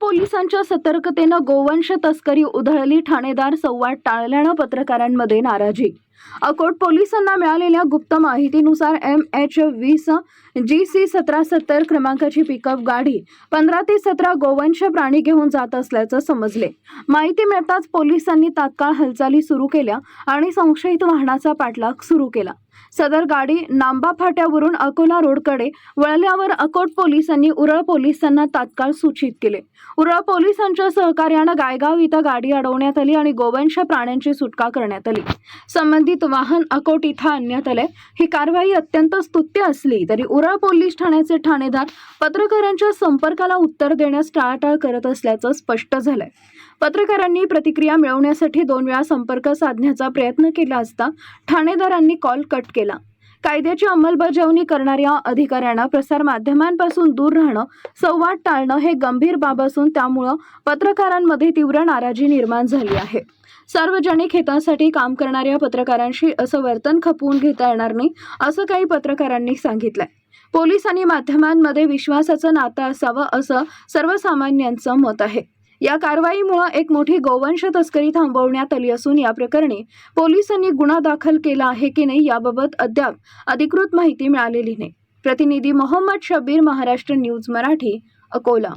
पोलिसांच्या सतर्कतेनं गोवंश तस्करी उधळली ठाणेदार संवाद टाळल्यानं पत्रकारांमध्ये नाराजी. अकोट पोलिसांना मिळालेल्या गुप्त माहितीनुसार एम एच वीस जी सी सतरा सत्तर क्रमांकाची पिकअप गाडी पंधरा ते सतरा गोवंश प्राणी घेऊन जात असल्याचं समजले. माहिती मिळताच पोलिसांनी तात्काळ हालचाली सुरू केल्या आणि संशयित वाहनाचा पाठलाग सुरू केला. सदर गाडी नांबा फाट्यावरून अकोला रोडकडे वळल्यावर अकोट पोलिसांनी उरळ पोलिसांना तात्काळ सूचित केले. उरळ पोलिसांच्या सहकार्यानं गायगाव इथं गाडी अडवण्यात आली आणि गोवंश प्राण्यांची सुटका करण्यात आली. संबंधित वाहन अकोट इथं आणण्यात आले ही कारवाई अत्यंत स्तुत्य असली तरी उरळ पोलीस ठाण्याचे ठाणेदार पत्रकारांच्या संपर्काला उत्तर देण्यास टाळाटाळ करत असल्याचं स्पष्ट झालंय. पत्रकारांनी प्रतिक्रिया मिळवण्यासाठी दोन वेळा संपर्क साधण्याचा प्रयत्न केला असता ठाणेदारांनी कॉल कट केला. कायद्याची अंमलबजावणी करणाऱ्या अधिकाऱ्यांना प्रसार माध्यमांपासून दूर राहणं संवाद टाळणं हे गंभीर बाब असून त्यामुळं पत्रकारांमध्ये तीव्र नाराजी निर्माण झाली आहे. सार्वजनिक हितासाठी काम करणाऱ्या पत्रकारांशी असं वर्तन खपवून घेता येणार नाही असं काही पत्रकारांनी सांगितलंय. पोलीस आणि माध्यमांमध्ये विश्वासाचं नातं असावं असं सर्वसामान्यांचं मत आहे. या कारवाईमुळे एक मोठी गोवंश तस्करी थांबवण्यात आली असून या प्रकरणी पोलिसांनी गुन्हा दाखल केला आहे की नाही याबाबत अद्याप अधिकृत माहिती मिळालेली नाही. प्रतिनिधी मोहम्मद शब्बीर महाराष्ट्र न्यूज मराठी अकोला.